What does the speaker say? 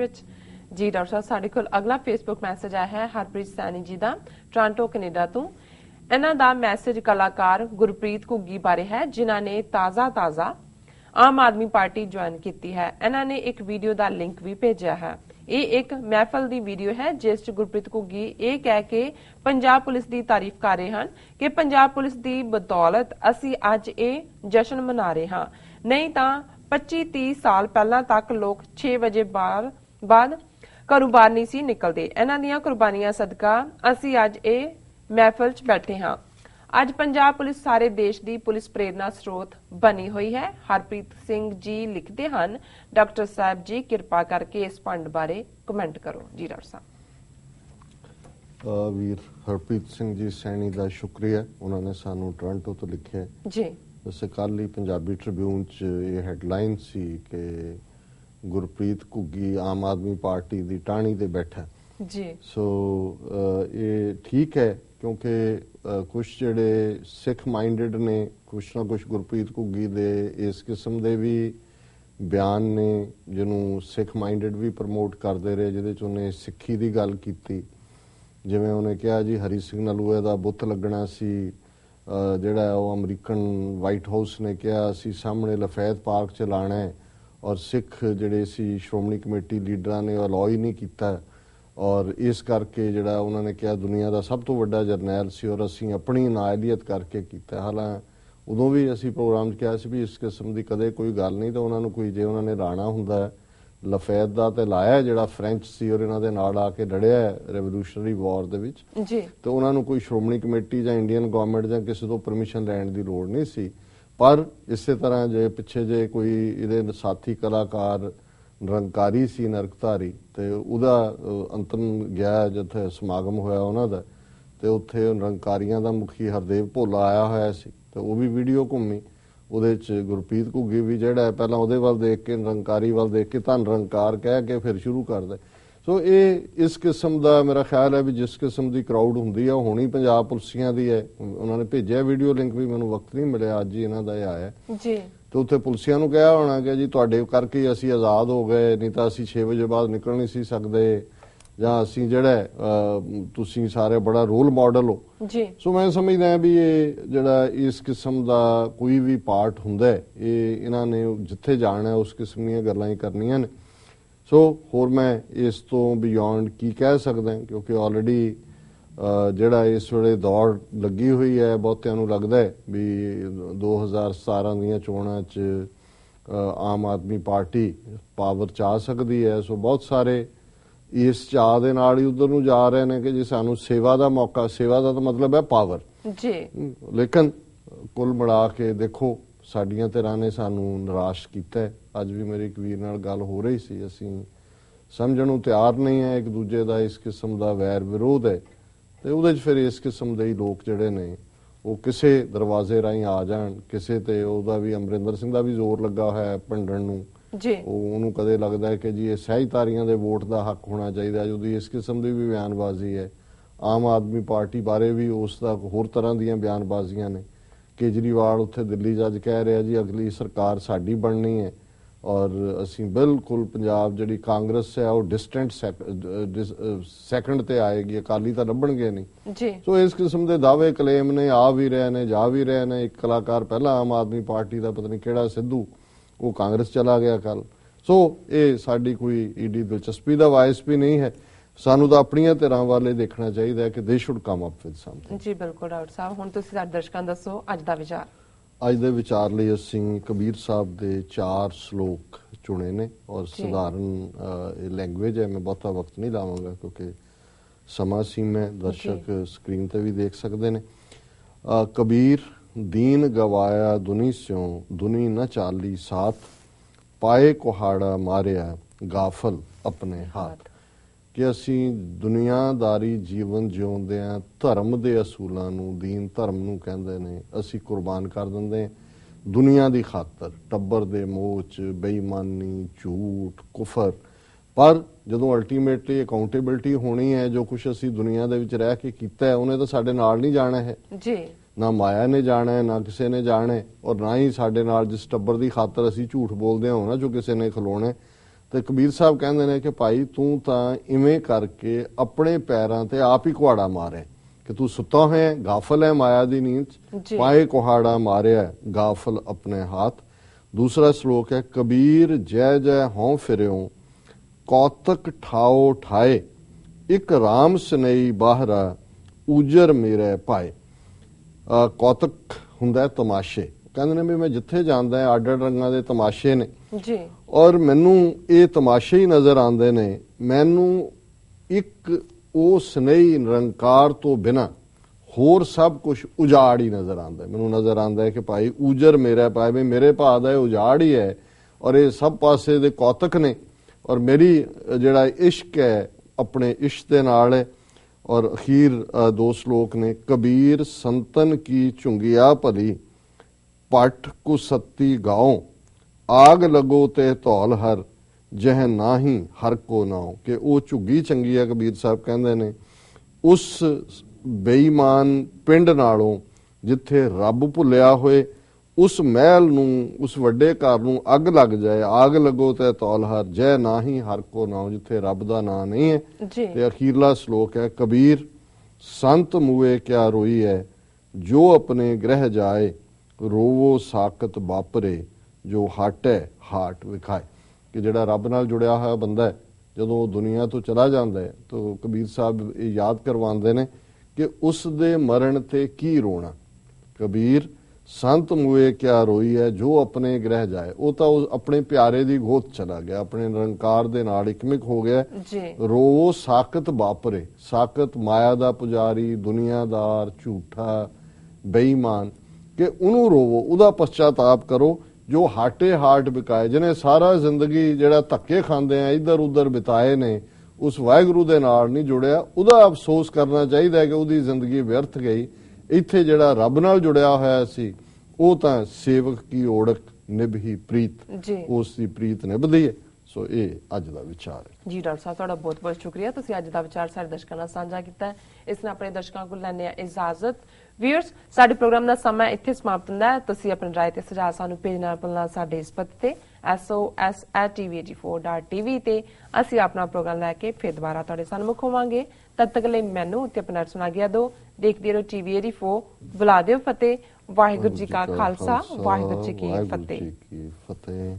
ਵਿੱਚ। ਜੀ, ਡਾਕਟਰ ਸਾਹਿਬ, ਸਾਡੇ ਕੋਲ ਅਗਲਾ ਫੇਸਬੁੱਕ ਮੈਸੇਜ ਆਇਆ ਹੈ, ਹਰਪ੍ਰੀਤ ਸੈਣੀ ਜੀ ਦਾ, ਟੋਰਾਂਟੋ, ਕੈਨੇਡਾ ਤੋਂ। ਇਹਨਾਂ ਦਾ ਮੈਸੇਜ ਕਲਾਕਾਰ ਗੁਰਪ੍ਰੀਤ ਘੁੱਗੀ ਬਾਰੇ ਹੈ, ਜਿਨ੍ਹਾਂ ਨੇ ਤਾਜ਼ਾ-ਤਾਜ਼ਾ ਆਮ ਆਦਮੀ ਪਾਰਟੀ ਜੁਆਇਨ ਕੀਤੀ ਹੈ। ਇਹਨਾਂ ਨੇ ਇੱਕ ਵੀਡੀਓ ਦਾ ਲਿੰਕ ਵੀ ਭੇਜਿਆ ਹੈ। ਇਹ ਇੱਕ ਮਹਿਫਲ ਦੀ ਵੀਡੀਓ ਹੈ, ਜਿਸ 'ਚ ਗੁਰਪ੍ਰੀਤ ਘੁੱਗੀ ਇਹ ਕਹਿ ਕੇ ਪੰਜਾਬ ਪੁਲਿਸ ਦੀ ਤਾਰੀਫ ਕਰ ਰਹੇ ਹਨ ਕਿ ਪੰਜਾਬ ਪੁਲਿਸ ਦੀ ਬਦੌਲਤ ਅਸੀਂ ਅੱਜ ਇਹ ਜਸ਼ਨ ਮਨਾ ਰਹੇ ਹਾਂ। ਨਹੀਂ ਤਾਂ 25-30 ਸਾਲ ਪਹਿਲਾਂ ਤੱਕ ਲੋਕ 6 ਵਜੇ ਬਾਅਦ ਬਾਅਦ ਘਰੋਂ ਬਾਹਰ ਨਹੀਂ ਸੀ ਨਿਕਲਦੇ। ਇਹਨਾਂ ਦੀਆਂ ਕੁਰਬਾਨੀਆਂ ਸਦਕਾ ਅਸੀਂ ਅੱਜ ਇਹ ਮਹਿਫਲ 'ਚ ਬੈਠੇ ਹਾਂ। ਅੱਜ ਪੰਜਾਬ ਪੁਲਿਸ ਸਾਰੇ ਦੇਸ਼ ਦੀ ਪੁਲਿਸ ਪ੍ਰੇਰਣਾ ਸਰੋਤ ਬਣੀ ਹੋਈ ਹੈ। ਹਰਪ੍ਰੀਤ ਸਿੰਘ ਜੀ ਲਿਖਦੇ ਹਨ। ਡਾਕਟਰ ਸਾਹਿਬ ਜੀ ਕਿਰਪਾ ਕਰਕੇ ਇਸ ਪੰਡ ਬਾਰੇ ਕਮੈਂਟ ਕਰੋ। ਜੀ ਡਾਕਟਰ ਸਾਹਿਬ। ਵੀਰ ਹਰਪ੍ਰੀਤ ਸਿੰਘ ਜੀ ਸੈਣੀ ਦਾ ਸ਼ੁਕਰੀਆ। ਉਹਨਾਂ ਨੇ ਸਾਨੂੰ ਟੋਰਾਂਟੋ ਤੋਂ ਲਿਖਿਆ। ਜੀ। ਹੀ ਪੰਜਾਬੀ ਟ੍ਰਿਬਿਊਨ 'ਚ ਇਹ ਹੈਡਲਾਈਨ ਸੀ ਕਿ ਗੁਰਪ੍ਰੀਤ ਘੁੱਗੀ ਆਮ ਆਦਮੀ ਪਾਰਟੀ ਦੀ ਟਾਹਣੀ ਤੇ ਬੈਠਾ। ਜੀ। ਸੋ ਇਹ ਠੀਕ ਹੈ ਕਿਉਂਕਿ ਕੁਝ ਜਿਹੜੇ ਸਿੱਖ ਮਾਈਂਡਡ ਨੇ ਕੁਛ ਨਾ ਕੁਛ ਗੁਰਪ੍ਰੀਤ ਘੁੱਗੀ ਦੇ ਇਸ ਕਿਸਮ ਦੇ ਵੀ ਬਿਆਨ ਨੇ ਜਿਹਨੂੰ ਸਿੱਖ ਮਾਈਂਡਡ ਵੀ ਪ੍ਰਮੋਟ ਕਰਦੇ ਰਹੇ ਜਿਹਦੇ ਚ ਉਹਨੇ ਸਿੱਖੀ ਦੀ ਗੱਲ ਕੀਤੀ। ਜਿਵੇਂ ਉਹਨੇ ਕਿਹਾ ਜੀ ਹਰੀ ਸਿੰਘ ਨਲੂਏ ਦਾ ਬੁੱਤ ਲੱਗਣਾ ਸੀ ਜਿਹੜਾ ਉਹ ਅਮਰੀਕਨ ਵਾਈਟ ਹਾਊਸ ਨੇ ਕਿਹਾ ਸੀ ਸਾਹਮਣੇ ਲਫੈਤ ਪਾਰਕ ਚ ਲਾਣਾ ਹੈ। ਔਰ ਸਿੱਖ ਜਿਹੜੇ ਸੀ ਸ਼੍ਰੋਮਣੀ ਕਮੇਟੀ ਲੀਡਰਾਂ ਨੇ ਉਹ ਅਲਾਉ ਹੀ ਨਹੀਂ ਕੀਤਾ। ਔਰ ਇਸ ਕਰਕੇ ਜਿਹੜਾ ਉਹਨਾਂ ਨੇ ਕਿਹਾ ਦੁਨੀਆ ਦਾ ਸਭ ਤੋਂ ਵੱਡਾ ਜਰਨੈਲ ਸੀ ਔਰ ਅਸੀਂ ਆਪਣੀ ਨਾਇਲੀਅਤ ਕਰਕੇ ਕੀਤਾ। ਹਾਲਾਂ ਉਦੋਂ ਵੀ ਅਸੀਂ ਪ੍ਰੋਗਰਾਮ 'ਚ ਕਿਹਾ ਸੀ ਵੀ ਇਸ ਕਿਸਮ ਦੀ ਕਦੇ ਕੋਈ ਗੱਲ ਨਹੀਂ ਤਾਂ ਉਹਨਾਂ ਨੂੰ ਕੋਈ ਜੇ ਉਹਨਾਂ ਨੇ ਰਾਣਾ ਹੁੰਦਾ ਹੈ, ਲਫੈਤ ਦਾ ਤੇ ਲਾਇਆ ਜਿਹੜਾ ਫ੍ਰੈਂਚ ਸੀ ਔਰ ਇਹਨਾਂ ਦੇ ਨਾਲ ਆ ਕੇ ਲੜਿਆ ਰੈਵੋਲੂਸ਼ਨਰੀ ਵਾਰ ਦੇ ਵਿੱਚ। ਜੀ। ਤੇ ਉਹਨਾਂ ਨੂੰ ਕੋਈ ਸ਼੍ਰੋਮਣੀ ਕਮੇਟੀ ਜਾਂ ਇੰਡੀਅਨ ਗਵਰਨਮੈਂਟ ਜਾਂ ਕਿਸੇ ਤੋਂ ਪਰਮਿਸ਼ਨ ਲੈਣ ਦੀ ਲੋੜ ਨਹੀਂ ਸੀ। ਪਰ ਇਸੇ ਤਰ੍ਹਾਂ ਜੇ ਪਿੱਛੇ ਜੇ ਕੋਈ ਇਹਦੇ ਸਾਥੀ ਕਲਾਕਾਰ, ਨਿਰੰਕਾਰੀ ਸੀ ਨਰਕਧਾਰੀ, ਤੇ ਉਹਦਾ ਅੰਤਮ ਗਿਆ ਜਿੱਥੇ ਸਮਾਗਮ ਹੋਇਆ ਉਹਨਾਂ ਦਾ, ਤੇ ਉੱਥੇ ਨਿਰੰਕਾਰੀਆਂ ਦਾ ਮੁਖੀ ਹਰਦੇਵ ਭੋਲਾ ਆਇਆ ਹੋਇਆ ਸੀ, ਤੇ ਉਹ ਵੀ ਵੀਡੀਓ ਘੁੰਮੀ। ਉਹਦੇ ਚ ਗੁਰਪ੍ਰੀਤ ਘੁੱਗੀ ਵੀ ਜਿਹੜਾ ਪਹਿਲਾਂ ਉਹਦੇ ਵੱਲ ਦੇਖ ਕੇ, ਨਿਰੰਕਾਰੀ ਵੱਲ ਦੇਖ ਕੇ ਧੰਨ ਨਿਰੰਕਾਰ ਕਹਿ ਕੇ ਫਿਰ ਸ਼ੁਰੂ ਕਰਦਾ। ਸੋ ਇਹ ਇਸ ਕਿਸਮ ਦਾ ਮੇਰਾ ਖਿਆਲ ਹੈ ਵੀ ਜਿਸ ਕਿਸਮ ਦੀ ਕਰਾਊਡ ਹੁੰਦੀ ਉਹ ਹੋਣੀ ਪੰਜਾਬ ਪੁਲਸੀਆਂ ਦੀ ਹੈ। ਉਹਨਾਂ ਨੇ ਭੇਜਿਆ ਵੀਡੀਓ ਲਿੰਕ ਵੀ ਮੈਨੂੰ ਵਕਤ ਨਹੀਂ ਮਿਲਿਆ ਅੱਜ ਹੀ ਇਹਨਾਂ ਦਾ ਆਇਆ। ਜੀ। ਤੇ ਉੱਥੇ ਪੁਲਸੀਆਂ ਨੂੰ ਕਿਹਾ ਹੋਣਾ ਕਿ ਜੀ ਤੁਹਾਡੇ ਕਰਕੇ ਅਸੀਂ ਆਜ਼ਾਦ ਹੋ ਗਏ ਨਹੀਂ ਤਾਂ ਅਸੀਂ 6 ਵਜੇ ਬਾਅਦ ਨਿਕਲ ਨਹੀਂ ਸੀ ਸਕਦੇ ਜਾਂ ਅਸੀਂ ਜਿਹੜਾ ਤੁਸੀਂ ਸਾਰੇ ਬੜਾ ਰੋਲ ਮਾਡਲ ਹੋ। ਜੀ। ਸੋ ਮੈਂ ਸਮਝਦਾ ਹਾਂ ਵੀ ਇਹ ਜਿਹੜਾ ਇਸ ਕਿਸਮ ਦਾ ਕੋਈ ਵੀ ਪਾਰਟ ਹੁੰਦਾ ਇਹ ਇਹਨਾਂ ਨੇ ਜਿੱਥੇ ਜਾਣਾ ਉਸ ਕਿਸਮ ਦੀਆਂ ਗੱਲਾਂ ਹੀ ਕਰਨੀਆਂ ਨੇ। ਸੋ ਹੋਰ ਮੈਂ ਇਸ ਤੋਂ ਬਿਯੋਂਡ ਕੀ ਕਹਿ ਸਕਦਾ ਕਿਉਂਕਿ ਆਲਰੇਡੀ ਜਿਹੜਾ ਇਸ ਵੇਲੇ ਦੌੜ ਲੱਗੀ ਹੋਈ ਹੈ ਬਹੁਤਿਆਂ ਨੂੰ ਲੱਗਦਾ ਹੈ ਵੀ 2017 ਦੀਆਂ ਚੋਣਾਂ 'ਚ ਆਮ ਆਦਮੀ ਪਾਰਟੀ ਪਾਵਰ ਚ ਸਕਦੀ ਹੈ। ਸੋ ਬਹੁਤ ਸਾਰੇ ਇਸ ਚਾਹ ਦੇ ਨਾਲ ਹੀ ਉਧਰ ਨੂੰ ਜਾ ਰਹੇ ਨੇ ਕਿ ਜੀ ਸਾਨੂੰ ਸੇਵਾ ਦਾ ਮੌਕਾ ਸੇਵਾ ਦਾ ਤਾਂ ਮਤਲਬ ਹੈ ਪਾਵਰ ਜੀ। ਲੇਕਿਨ ਕੁੱਲ ਮਿਲਾ ਕੇ ਦੇਖੋ ਸਾਡੀਆਂ ਧਿਰਾਂ ਨੇ ਸਾਨੂੰ ਨਿਰਾਸ਼ ਕੀਤਾ ਹੈ। ਅੱਜ ਵੀ ਮੇਰੀ ਇੱਕ ਵੀਰ ਨਾਲ ਗੱਲ ਹੋ ਰਹੀ ਸੀ। ਅਸੀਂ ਸਮਝਣ ਨੂੰ ਤਿਆਰ ਨਹੀਂ ਹੈ। ਇੱਕ ਦੂਜੇ ਦਾ ਇਸ ਕਿਸਮ ਦਾ ਵੈਰ ਵਿਰੋਧ ਹੈ ਤੇ ਉਹਦੇ 'ਚ ਫਿਰ ਇਸ ਕਿਸਮ ਦੇ ਹੀ ਲੋਕ ਜਿਹੜੇ ਨੇ ਉਹ ਕਿਸੇ ਦਰਵਾਜ਼ੇ ਰਾਹੀਂ ਆ ਜਾਣ। ਕਿਸੇ ਤੇ ਉਹਦਾ ਵੀ ਅਮਰਿੰਦਰ ਸਿੰਘ ਦਾ ਵੀ ਜ਼ੋਰ ਲੱਗਾ ਹੋਇਆ ਹੈ ਭੰਡਣ ਨੂੰ। ਜੀ। ਉਹ ਉਹਨੂੰ ਕਦੇ ਲੱਗਦਾ ਹੈ ਕਿ ਜੀ ਇਹ ਸਹਿਜਤਾਰੀਆਂ ਦੇ ਵੋਟ ਦਾ ਹੱਕ ਹੋਣਾ ਚਾਹੀਦਾ ਉਹਦੀ ਇਸ ਕਿਸਮ ਦੀ ਵੀ ਬਿਆਨਬਾਜ਼ੀ ਹੈ। ਆਮ ਆਦਮੀ ਪਾਰਟੀ ਬਾਰੇ ਵੀ ਉਸ ਦਾ ਹੋਰ ਤਰ੍ਹਾਂ ਦੀਆਂ ਬਿਆਨਬਾਜ਼ੀਆਂ ਨੇ। ਕੇਜਰੀਵਾਲ ਉੱਥੇ ਦਿੱਲੀ ਜੱਜ ਕਹਿ ਰਿਹਾ ਜੀ ਅਗਲੀ ਸਰਕਾਰ ਸਾਡੀ ਬਣਨੀ ਹੈ। ਔਰ ਅਸੀਂ ਬਿਲਕੁਲ ਪੰਜਾਬ ਜਿਹੜੀ ਕਾਂਗਰਸ ਹੈ ਉਹ ਡਿਸਟੈਂਟ ਸੈਕੰਡ ਤੇ ਆਏਗੀ ਅਕਾਲੀ ਤਾਂ ਲੱਭਣਗੇ ਨਹੀਂ। ਜੀ। ਸੋ ਇਸ ਕਿਸਮ ਦੇ ਦਾਅਵੇ ਕਲੇਮ ਨੇ ਆ ਵੀ ਰਹੇ ਨੇ ਜਾ ਵੀ ਰਹੇ ਨੇ। ਇੱਕ ਕਲਾਕਾਰ ਪਹਿਲਾਂ ਆਮ ਆਦਮੀ ਪਾਰਟੀ ਦਾ ਪਤਾ ਨਹੀਂ ਕਿਹੜਾ ਸਿੱਧੂ ਉਹ ਕਾਂਗਰਸ ਚਲਾ ਗਿਆ ਕੱਲ ਸੋ ਇਹ ਸਾਡੀ ਕੋਈ ਈਡੀ ਦਿਲਚਸਪੀ ਦਾ ਵਾਇਸ ਵੀ ਨਹੀਂ ਹੈ। ਸਾਨੂੰ ਤਾਂ ਆਪਣੀਆਂ ਧਿਰਾਂ ਵਾਲੇ ਦੇਖਣਾ ਚਾਹੀਦਾ ਹੈ ਕਿ they should come up with something ਜੀ ਬਿਲਕੁਲ ਡਾਕਟਰ ਸਾਹਿਬ ਹੁਣ ਤੁਸੀਂ ਸਾਡੇ ਦਰਸ਼ਕਾਂ ਦੱਸੋ ਅੱਜ ਦਾ ਵਿਚਾਰ। ਅੱਜ ਦੇ ਵਿਚਾਰ ਲਈ ਅਸੀਂ ਕਬੀਰ ਸਾਹਿਬ ਦੇ ਚਾਰ ਸ਼ਲੋਕ ਚੁਣੇ ਨੇ ਔਰ। ਸਧਾਰਨ ਇਹ ਲੈਂਗੁਏਜ ਹੈ ਮੈਂ ਬਹੁਤਾ ਵਕਤ ਨਹੀਂ ਲਾਵਾਂਗਾ ਕਿਉਂਕਿ ਸਮਾਂ ਸੀਮਾ ਦਰਸ਼ਕ ਸਕਰੀਨ ਤੇ ਵੀ ਦੇਖ ਸਕਦੇ ਨੇ। ਕਬੀਰ ਦੀਨ ਗਵਾਇਆ ਦੁਨੀ ਸਿਉ ਦੁਨੀ ਨ ਚਾਲੀ ਸਾਥ ਪਾਏ ਕੁਹਾੜਾ ਮਾਰਿਆ ਗਾਫਲ ਆਪਣੇ ਹੱਥ। ਕਿ ਅਸੀਂ ਦੁਨੀਆਦਾਰੀ ਜੀਵਨ ਜਿਉਂਦੇ ਆ ਧਰਮ ਦੇ ਅਸੂਲਾਂ ਨੂੰ ਦੀਨ ਧਰਮ ਨੂੰ ਕਹਿੰਦੇ ਨੇ ਅਸੀਂ ਕੁਰਬਾਨ ਕਰ ਦਿੰਦੇ ਦੁਨੀਆ ਦੀ ਖਾਤਰ ਟੱਬਰ ਦੇ ਮੋਹ ਚ ਬੇਈਮਾਨੀ ਝੂਠ ਕੁਫਰ। ਪਰ ਜਦੋਂ ਅਲਟੀਮੇਟਲੀ ਅਕਾਊਂਟੇਬਿਲਟੀ ਹੋਣੀ ਹੈ ਜੋ ਕੁਝ ਅਸੀਂ ਦੁਨੀਆ ਦੇ ਵਿੱਚ ਰਹਿ ਕੇ ਕੀਤਾ ਹੈ ਉਹਨੇ ਤਾਂ ਸਾਡੇ ਨਾਲ ਨਹੀਂ ਜਾਣਾ ਹੈ। ਜੀ। ਨਾ ਮਾਇਆ ਨੇ ਜਾਣਾ ਹੈ ਨਾ ਕਿਸੇ ਨੇ ਜਾਣਾ ਹੈ। ਔਰ ਨਾ ਹੀ ਸਾਡੇ ਨਾਲ ਜਿਸ ਟੱਬਰ ਦੀ ਖਾਤਰ ਅਸੀਂ ਝੂਠ ਬੋਲਦੇ ਹਾਂ ਉਹਨਾਂ ਚੋਂ ਕਿਸੇ ਨੇ ਖਲੋਣਾ। ਤੇ ਕਬੀਰ ਸਾਹਿਬ ਕਹਿੰਦੇ ਨੇ ਕਿ ਭਾਈ ਤੂੰ ਤਾਂ ਇਵੇਂ ਕਰਕੇ ਆਪਣੇ ਪੈਰਾਂ ਤੇ ਆਪ ਹੀ ਕੁਹਾੜਾ ਮਾਰੇ ਕਿ ਤੂੰ ਸੁੱਤਾ ਹੋਇਆ ਗਾਫਲ ਹੈ ਮਾਇਆ ਦੀ ਨੀਂਦ। ਪਾਏ ਕੁਹਾੜਾ ਮਾਰਿਆ ਗਾਫਲ ਆਪਣੇ ਹੱਥ। ਦੂਸਰਾ ਸ਼ਲੋਕ ਹੈ ਕਬੀਰ ਜੈ ਜੈ ਹਉ ਫਿਰਿਓ ਕੌਤਕ ਠਾਓ ਠਾਏ ਇੱਕ ਰਾਮ ਸਨਈ ਬਾਹਰਾ ਉਜਰ ਮੇਰੇ ਪਾਏ ਕੌਤਕ ਹੁੰਦਾ ਤਮਾਸ਼ੇ। ਕਹਿੰਦੇ ਨੇ ਵੀ ਮੈਂ ਜਿੱਥੇ ਜਾਂਦਾ ਅੱਡ ਅੱਡ ਰੰਗਾਂ ਦੇ ਤਮਾਸ਼ੇ ਨੇ। ਜੀ। ਔਰ ਮੈਨੂੰ ਇਹ ਤਮਾਸ਼ੇ ਹੀ ਨਜ਼ਰ ਆਉਂਦੇ ਨੇ, ਮੈਨੂੰ ਇੱਕ ਉਹ ਸਨੇਹੀ ਨਿਰੰਕਾਰ ਤੋਂ ਬਿਨਾ ਹੋਰ ਸਭ ਕੁਝ ਉਜਾੜ ਹੀ ਨਜ਼ਰ ਆਉਂਦਾ ਮੈਨੂੰ ਨਜ਼ਰ ਆਉਂਦਾ ਹੈ ਕਿ ਭਾਈ ਉਜਰ ਮੇਰਾ ਭਾਵੇਂ ਮੇਰੇ ਭਾਅ ਦਾ ਇਹ ਉਜਾੜ ਹੀ ਹੈ ਔਰ ਇਹ ਸਭ ਪਾਸੇ ਦੇ ਕੌਤਕ ਨੇ ਔਰ ਮੇਰੀ ਜਿਹੜਾ ਇਸ਼ਕ ਹੈ, ਆਪਣੇ ਇਸ਼ਕ ਦੇ ਨਾਲ ਹੈ ਔਰ ਅਖੀਰ ਦੋ ਸ਼ਲੋਕ ਨੇ, ਕਬੀਰ ਸੰਤਨ ਕੀ ਝੁੰਗਿਆ ਭਲੀ ਪਟ ਕੁਸੱਤੀ ਗਾਉ। ਆਗ ਲਗੋ ਤੇ ਧੌਲ ਹਰ ਜਹ ਨਾਹੀ ਹਰ ਕੋ ਨਾਉ। ਕਿ ਉਹ ਝੁੱਗੀ ਚੰਗੀ ਆ ਕਬੀਰ ਸਾਹਿਬ ਕਹਿੰਦੇ ਨੇ। ਉਸ ਬੇਈਮਾਨ ਪਿੰਡ ਨਾਲੋਂ ਜਿੱਥੇ ਰੱਬ ਭੁੱਲਿਆ ਹੋਏ ਉਸ ਮਹਿਲ ਨੂੰ ਉਸ ਵੱਡੇ ਘਰ ਨੂੰ ਅੱਗ ਲੱਗ ਜਾਏ ਆਗ ਲਗੋ ਤੇ ਧੌਲ ਹਰ ਜੈ ਨਾਹੀ ਹਰ ਕੋ ਨਾਉ ਜਿੱਥੇ ਰੱਬ ਦਾ ਨਾਂ ਨਹੀਂ ਹੈ। ਤੇ ਅਖੀਰਲਾ ਸ਼ਲੋਕ ਹੈ ਕਬੀਰ ਸੰਤ ਮੂਏ ਕਿਆ ਰੋਈ ਹੈ? ਜੋ ਆਪਣੇ ਗ੍ਰਹਿ ਜਾਏ ਰੋਵੋ ਸਾਕਤ ਬਾਪਰੇ ਜੋ ਹਾਟੈ ਹਾਟ ਵਿਖਾਏ ਕਿ ਜਿਹੜਾ ਰੱਬ ਨਾਲ ਜੁੜਿਆ ਹੋਇਆ ਬੰਦਾ ਹੈ ਜਦੋਂ ਉਹ ਦੁਨੀਆ ਤੋਂ ਚਲਾ ਜਾਂਦਾ ਹੈ ਤਾਂ ਕਬੀਰ ਸਾਹਿਬ ਇਹ ਯਾਦ ਕਰਵਾਉਂਦੇ ਨੇ ਕਿ ਉਸ ਦੇ ਮਰਨ ਤੇ ਕੀ ਰੋਣਾ। ਕਬੀਰ ਸੰਤ ਮੂਏ ਕਿਆ ਰੋਈ ਹੈ ਜੋ ਆਪਣੇ ਗ੍ਰਹਿ ਜਾਏ। ਉਹ ਤਾਂ ਉਹ ਆਪਣੇ ਪਿਆਰੇ ਦੀ ਗੋਦ ਚਲਾ ਗਿਆ ਆਪਣੇ ਨਿਰੰਕਾਰ ਦੇ ਨਾਲ ਇਕਮਿਕ ਹੋ ਗਿਆ। ਜੀ। ਰੋ ਸਾਕਤ ਬਾਪਰੇ ਸਾਕਤ ਮਾਇਆ ਦਾ ਪੁਜਾਰੀ ਦੁਨੀਆਦਾਰ ਝੂਠਾ ਬੇਈਮਾਨ ਕਿ ਉਹਨੂੰ ਰੋਵੋ ਉਹਦਾ ਪਛਤਾਤਾਪ ਕਰੋ। ਜੋ ਹਾਟੇ ਹਾਟ ਬਿਕਾਏ ਜਿਹਨੇ ਸਾਰਾ ਜ਼ਿੰਦਗੀ ਜਿਹੜਾ ਧੱਕੇ ਖਾਂਦੇ ਆ ਇੱਧਰ ਉੱਧਰ ਬਿਤਾਏ ਨੇ ਉਸ ਵਾਹਿਗੁਰੂ ਦੇ ਨਾਲ ਨਹੀਂ ਜੁੜਿਆ। ਉਹਦਾ ਅਫਸੋਸ ਕਰਨਾ ਚਾਹੀਦਾ ਹੈ ਕਿ ਉਹਦੀ ਜ਼ਿੰਦਗੀ ਵਿਅਰਥ ਗਈ। ਇੱਥੇ ਜਿਹੜਾ ਰੱਬ ਨਾਲ ਜੁੜਿਆ ਹੋਇਆ ਸੀ ਉਹ ਤਾਂ ਸੇਵਕ ਕੀ ਓੜਕ ਨਿਭੀ ਪ੍ਰੀਤ। ਉਸ ਦੀ ਪ੍ਰੀਤ ਨਿਭਦੀ ਹੈ। ਸੋ ਇਹ ਅੱਜ ਦਾ ਵਿਚਾਰ ਹੈ। ਜੀ ਡਾਕਟਰ ਸਾਹਿਬ ਤੁਹਾਡਾ ਬਹੁਤ ਬਹੁਤ ਸ਼ੁਕਰੀਆ। ਤੁਸੀਂ ਅੱਜ ਦਾ ਵਿਚਾਰ ਸਾਡੇ ਦਰਸ਼ਕਾਂ ਨਾਲ ਸਾਂਝਾ ਕੀਤਾ। ਇਸ ਨਾਲ ਆਪਣੇ ਦਰਸ਼ਕਾਂ ਕੋਲ ਲੈਣੇ ਆ ਇਜਾਜ਼ਤ। ਵੀਅਰਸ ਸਾਡੇ ਪ੍ਰੋਗਰਾਮ ਦਾ ਸਮਾਂ ਇੱਥੇ ਸਮਾਪਤ ਹੁੰਦਾ ਹੈ। ਤੁਸੀਂ ਆਪਣੀ ਰਾਏ ਤੇ ਸੁਝਾਅ ਸਾਨੂੰ ਭੇਜਣਾ ਭੁੱਲਣਾ ਸਾਡੇ ਇਸ ਪਤੇ ਤੇ sos@tv84.tv ਤੇ ਅਸੀਂ ਆਪਣਾ ਪ੍ਰੋਗਰਾਮ ਲੈ ਕੇ ਫਿਰ ਦੁਬਾਰਾ ਤੁਹਾਡੇ ਸਾਹਮਣੇ ਹੋਵਾਂਗੇ। ਤਦ ਤੱਕ ਲਈ ਮੈਨੂੰ ਤੇ ਆਪਣਾ ਸੁਣਾ ਗਿਆ ਦੋ ਦੇਖਦੇ ਰਹੋ ਟੀਵੀ84 ਬੁਲਾ ਦਿਓ ਫਤਿਹ। ਵਾਹਿਗੁਰੂ ਜੀ ਕਾ ਖਾਲਸਾ। ਵਾਹਿਗੁਰੂ ਜੀ ਕੀ ਫਤਿਹ।